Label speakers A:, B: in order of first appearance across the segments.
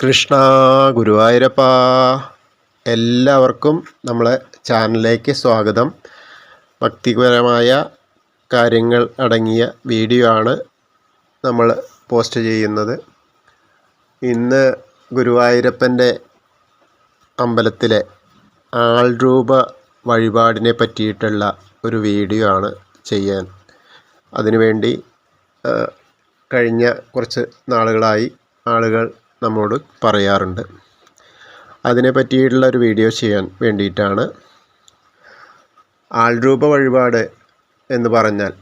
A: കൃഷ്ണ ഗുരുവായൂരപ്പ. എല്ലാവർക്കും നമ്മളെ ചാനലിലേക്ക് സ്വാഗതം. ഭക്തിപരമായ കാര്യങ്ങൾ അടങ്ങിയ വീഡിയോ ആണ് നമ്മൾ പോസ്റ്റ് ചെയ്യുന്നത്. ഇന്ന് ഗുരുവായൂരപ്പന്റെ അമ്പലത്തിലെ ആൾരൂപ വഴിപാടിനെ പറ്റിയിട്ടുള്ള ഒരു വീഡിയോ ആണ് ചെയ്യാൻ. അതിനുവേണ്ടി കഴിഞ്ഞ കുറച്ച് നാളുകളായി ആളുകൾ നമ്മോട് പറയാറുണ്ട്. അതിനെ പറ്റിയിട്ടുള്ള ഒരു വീഡിയോ ചെയ്യാൻ വേണ്ടിയിട്ടാണ്. ആൾരൂപ വഴിപാട് എന്ന് പറഞ്ഞാൽ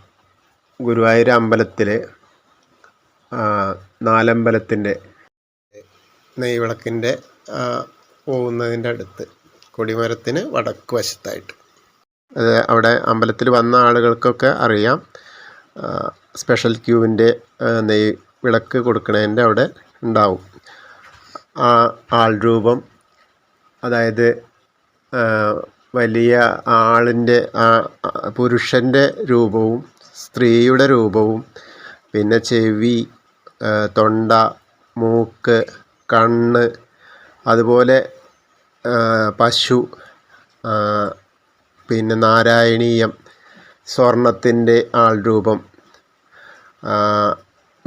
A: ഗുരുവായൂർ അമ്പലത്തിലെ നാലമ്പലത്തിന്റെ നെയ്വിളക്കിന്റെ പോകുന്നതിന്റെ അടുത്ത് കൊടിമരത്തിന് വടക്ക് വശത്തായിട്ട്. അത് അവിടെ അമ്പലത്തിൽ വന്ന ആളുകൾക്കൊക്കെ അറിയാം. സ്പെഷ്യൽ ക്യൂവിന്റെ നെയ് വിളക്ക് കൊടുക്കണതിന്റെ അവിടെ ഉണ്ടാവും. ആൾരൂപം അതായത് വലിയ ആളിന്റെ പുരുഷന്റെ രൂപവും സ്ത്രീയുടെ രൂപവും പിന്നെ ചെവി തൊണ്ട മൂക്ക് കണ്ണ് അതുപോലെ പശു പിന്നെ നാരായണീയം സ്വർണത്തിന്റെ ആൾരൂപം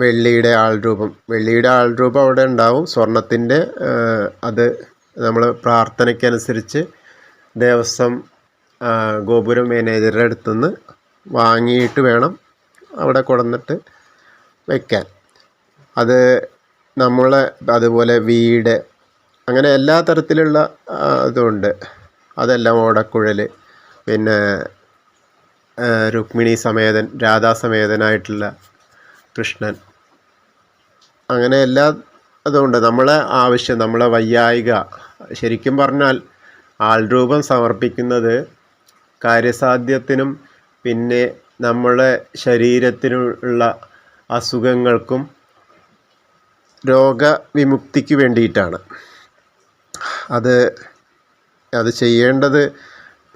A: വെള്ളിയുടെ ആൾരൂപം. വെള്ളിയുടെ ആൾരൂപം അവിടെ ഉണ്ടാവും. സ്വർണത്തിന്റെ അത് നമ്മൾ പ്രാർത്ഥനയ്ക്കനുസരിച്ച് ദേവസ്വം ഗോപുരം മാനേജറുടെ അടുത്തുനിന്ന് വാങ്ങിയിട്ട് വേണം അവിടെ കൊണ്ടുവന്നിട്ട് വയ്ക്കാൻ അത് നമ്മളെ അതുപോലെ വീട് അങ്ങനെ എല്ലാ തരത്തിലുള്ള ഇതുണ്ട്. അതെല്ലാം ഓടക്കുഴൽ പിന്നെ രുക്മിണി സമേതൻ രാധാസമേതനായിട്ടുള്ള കൃഷ്ണൻ. അങ്ങനെ എല്ലാ അതുകൊണ്ട് നമ്മളെ ആവശ്യം നമ്മളെ വയ്യായിക. ശരിക്കും പറഞ്ഞാൽ ആൾരൂപം സമർപ്പിക്കുന്നത് കാര്യസാധ്യത്തിനും പിന്നെ നമ്മളെ ശരീരത്തിനുള്ള അസുഖങ്ങൾക്കും രോഗവിമുക്തിക്ക് വേണ്ടിയിട്ടാണ്. അത് അത് ചെയ്യേണ്ടത്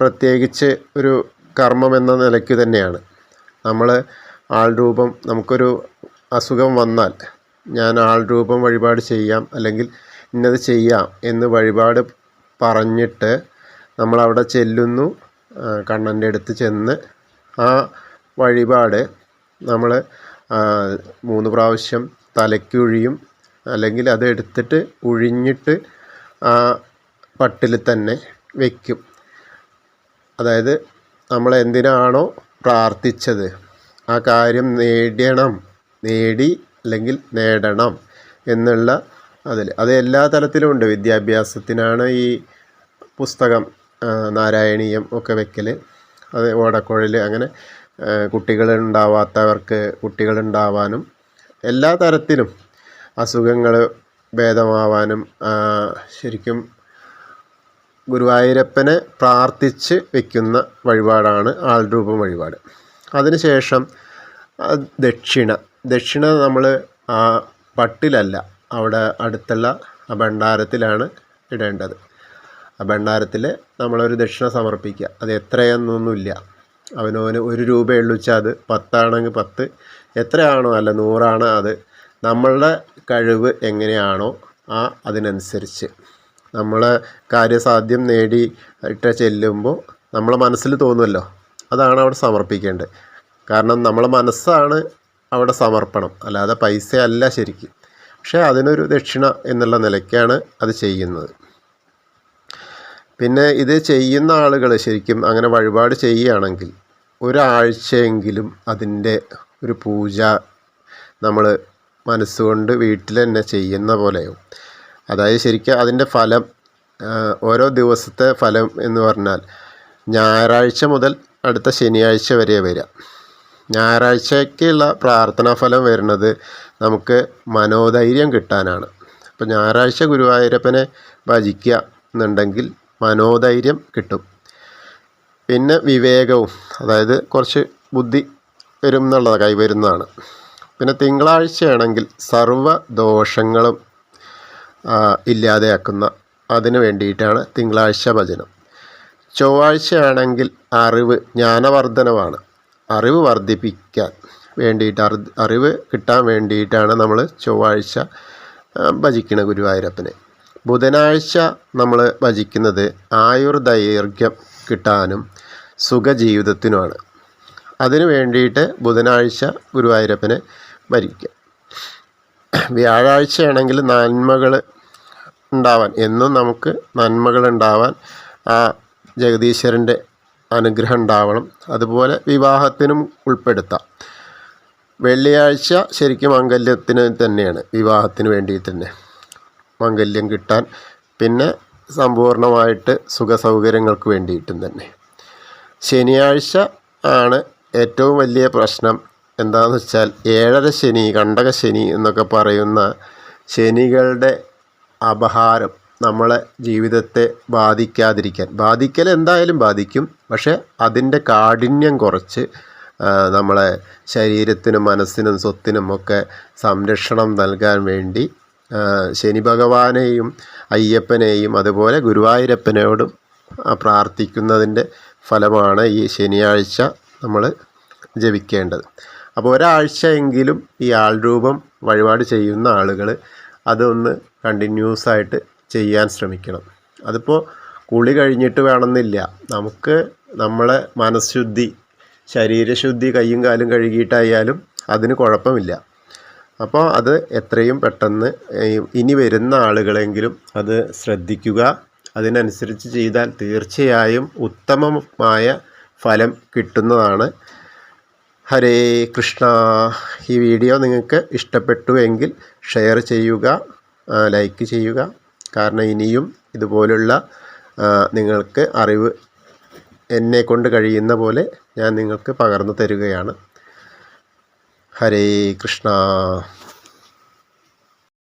A: പ്രത്യേകിച്ച് ഒരു കർമ്മം എന്ന നിലയ്ക്ക് തന്നെയാണ്. നമ്മൾ ആൾരൂപം നമുക്കൊരു അസുഖം വന്നാൽ ഞാൻ ആൾ രൂപം വഴിപാട് ചെയ്യാം അല്ലെങ്കിൽ ഇന്നത് ചെയ്യാം എന്ന് വഴിപാട് പറഞ്ഞിട്ട് നമ്മളവിടെ ചെല്ലുന്നു. കണ്ണന്റെ അടുത്ത് ചെന്ന് ആ വഴിപാട് നമ്മൾ മൂന്ന് പ്രാവശ്യം തലയ്ക്കുഴിയും അല്ലെങ്കിൽ അത് എടുത്തിട്ട് ഉഴിഞ്ഞിട്ട് ആ പട്ടിൽ തന്നെ വയ്ക്കും അതായത് നമ്മൾ എന്തിനാണോ പ്രാർത്ഥിച്ചത്. ആ കാര്യം നേടണം നേടി അല്ലെങ്കിൽ നേടണം എന്നുള്ള അതിൽ അത് എല്ലാ തലത്തിലും ഉണ്ട്. വിദ്യാഭ്യാസത്തിനാണ് ഈ പുസ്തകം നാരായണീയം ഒക്കെ വെക്കൽ അത് ഓടക്കുഴൽ അങ്ങനെ കുട്ടികളുണ്ടാവാത്തവർക്ക് കുട്ടികളുണ്ടാവാനും എല്ലാ തരത്തിലും അസുഖങ്ങൾ ഭേദമാവാനും ശരിക്കും ഗുരുവായൂരപ്പനെ പ്രാർത്ഥിച്ച് വെക്കുന്ന വഴിപാടാണ് ആൾരൂപം വഴിപാട്. അതിനുശേഷം ദക്ഷിണ ദക്ഷിണ നമ്മൾ പട്ടിലല്ല അവിടെ അടുത്തുള്ള ഭണ്ഡാരത്തിലാണ് ഇടേണ്ടത്. ആ ഭണ്ഡാരത്തിൽ നമ്മളൊരു ദക്ഷിണ സമർപ്പിക്കുക. അത് എത്രയെന്നൊന്നുമില്ല. അവനവന് ഒരു രൂപയുള്ളൂ വെച്ചാൽ അത് പത്താണെങ്കിൽ പത്ത്. എത്രയാണോ അല്ല നൂറാണ് അത്. നമ്മളുടെ കഴിവ് എങ്ങനെയാണോ ആ അതിനനുസരിച്ച്. നമ്മൾ കാര്യസാധ്യം നേടി ഇട്ട് ചെല്ലുമ്പോൾ നമ്മളെ മനസ്സിൽ തോന്നുമല്ലോ അതാണ് അവിടെ സമർപ്പിക്കേണ്ടത്. കാരണം നമ്മളെ മനസ്സാണ് അവിടെ സമർപ്പണം. അല്ലാതെ പൈസ അല്ല ശരിക്കും. പക്ഷേ അതിനൊരു ദക്ഷിണ എന്നുള്ള നിലയ്ക്കാണ് അത് ചെയ്യുന്നത്. പിന്നെ ഇത് ചെയ്യുന്ന ആളുകൾ ശരിക്കും അങ്ങനെ വഴിപാട് ചെയ്യുകയാണെങ്കിൽ ഒരാഴ്ചയെങ്കിലും അതിന്റെ ഒരു പൂജ നമ്മൾ മനസ്സുകൊണ്ട് വീട്ടിൽ തന്നെ ചെയ്യുന്ന പോലെയാവും. അതായത് ശരിക്കും അതിന്റെ ഫലം ഓരോ ദിവസത്തെ ഫലം എന്ന് പറഞ്ഞാൽ ഞായറാഴ്ച മുതൽ അടുത്ത ശനിയാഴ്ച വരെ വരിക. ഞായറാഴ്ചയ്ക്കുള്ള പ്രാർത്ഥനാ ഫലം വരുന്നത് നമുക്ക് മനോധൈര്യം കിട്ടാനാണ്. അപ്പോൾ ഞായറാഴ്ച ഗുരുവായൂരപ്പനെ ഭജിക്കുക എന്നുണ്ടെങ്കിൽ മനോധൈര്യം കിട്ടും. പിന്നെ വിവേകവും അതായത് കുറച്ച് ബുദ്ധി വരും എന്നുള്ളത് കൈവരുന്നതാണ്. പിന്നെ തിങ്കളാഴ്ചയാണെങ്കിൽ സർവ ദോഷങ്ങളും ഇല്ലാതെയാക്കുന്ന അതിന് വേണ്ടിയിട്ടാണ് തിങ്കളാഴ്ച ഭജനം. ചൊവ്വാഴ്ചയാണെങ്കിൽ അറിവ് ജ്ഞാനവർദ്ധനവാണ്. അറിവ് വർദ്ധിപ്പിക്കാൻ വേണ്ടിയിട്ട് അറി അറിവ് കിട്ടാൻ വേണ്ടിയിട്ടാണ് നമ്മൾ ചൊവ്വാഴ്ച ഭജിക്കണ ഗുരുവായൂരപ്പനെ. ബുധനാഴ്ച നമ്മൾ ഭജിക്കുന്നത് ആയുർദൈർഘ്യം കിട്ടാനും സുഖജീവിതത്തിനുമാണ്. അതിനു വേണ്ടിയിട്ട് ബുധനാഴ്ച ഗുരുവായൂരപ്പനെ ഭരിക്കുക. വ്യാഴാഴ്ചയാണെങ്കിൽ നന്മകൾ ഉണ്ടാവാൻ എന്നും നമുക്ക് നന്മകൾ ഉണ്ടാവാൻ ആ ജഗദീശ്വരന്റെ അനുഗ്രഹം ഉണ്ടാവണം അതുപോലെ വിവാഹത്തിനും ഉൾപ്പെടുത്താം. വെള്ളിയാഴ്ച ശരിക്കും മംഗല്യത്തിന് തന്നെയാണ്. വിവാഹത്തിന് വേണ്ടി തന്നെ മംഗല്യം കിട്ടാൻ പിന്നെ സമ്പൂർണമായിട്ട് സുഖസൗകര്യങ്ങൾക്ക് വേണ്ടിയിട്ടും തന്നെ. ശനിയാഴ്ച ആണ് ഏറ്റവും വലിയ പ്രശ്നം. എന്താണെന്ന് വെച്ചാൽ ഏഴര ശനി കണ്ടക ശനി എന്നൊക്കെ പറയുന്ന ശനികളുടെ അപഹാരം. നമ്മളെ ജീവിതത്തെ ബാധിക്കാതിരിക്കാൻ. ബാധിക്കൽ എന്തായാലും ബാധിക്കും. പക്ഷേ അതിന്റെ കാഠിന്യം കുറച്ച് നമ്മളെ ശരീരത്തിനും മനസ്സിനും സ്വത്തിനും ഒക്കെ സംരക്ഷണം നൽകാൻ വേണ്ടി ശനി ഭഗവാനെയും അയ്യപ്പനെയും അതുപോലെ ഗുരുവായൂരപ്പനോടും പ്രാർത്ഥിക്കുന്നതിന്റെ ഫലമാണ് ഈ ശനിയാഴ്ച നമ്മൾ ജപിക്കേണ്ടത്. അപ്പോൾ ഒരാഴ്ചയെങ്കിലും ഈ ആൾരൂപം വഴിപാട് ചെയ്യുന്ന ആളുകൾ അതൊന്ന് കണ്ടിന്യൂസ് ആയിട്ട് ചെയ്യാൻ ശ്രമിക്കണം. അതിപ്പോൾ കുളി കഴിഞ്ഞിട്ട് വേണമെന്നില്ല. നമുക്ക് നമ്മളെ മനഃശുദ്ധി ശരീരശുദ്ധി കയ്യും കാലും കഴുകിയിട്ടായാലും അതിന് കുഴപ്പമില്ല. അപ്പോൾ അത് എത്രയും പെട്ടെന്ന് ഇനി വരുന്ന ആളുകളെങ്കിലും അത് ശ്രദ്ധിക്കുക. അതിനനുസരിച്ച് ചെയ്താൽ തീർച്ചയായും ഉത്തമമായ ഫലം കിട്ടുന്നതാണ്. ഹരേ കൃഷ്ണ. ഈ വീഡിയോ നിങ്ങൾക്ക് ഇഷ്ടപ്പെട്ടു എങ്കിൽ ഷെയർ ചെയ്യുക ലൈക്ക് ചെയ്യുക. കാരണം ഇനിയും ഇതുപോലുള്ള നിങ്ങൾക്ക് അറിവ് എന്നെ കൊണ്ട് കഴിയുന്ന പോലെ ഞാൻ നിങ്ങൾക്ക് പകർന്നു തരികയാണ്. ഹരേ കൃഷ്ണ.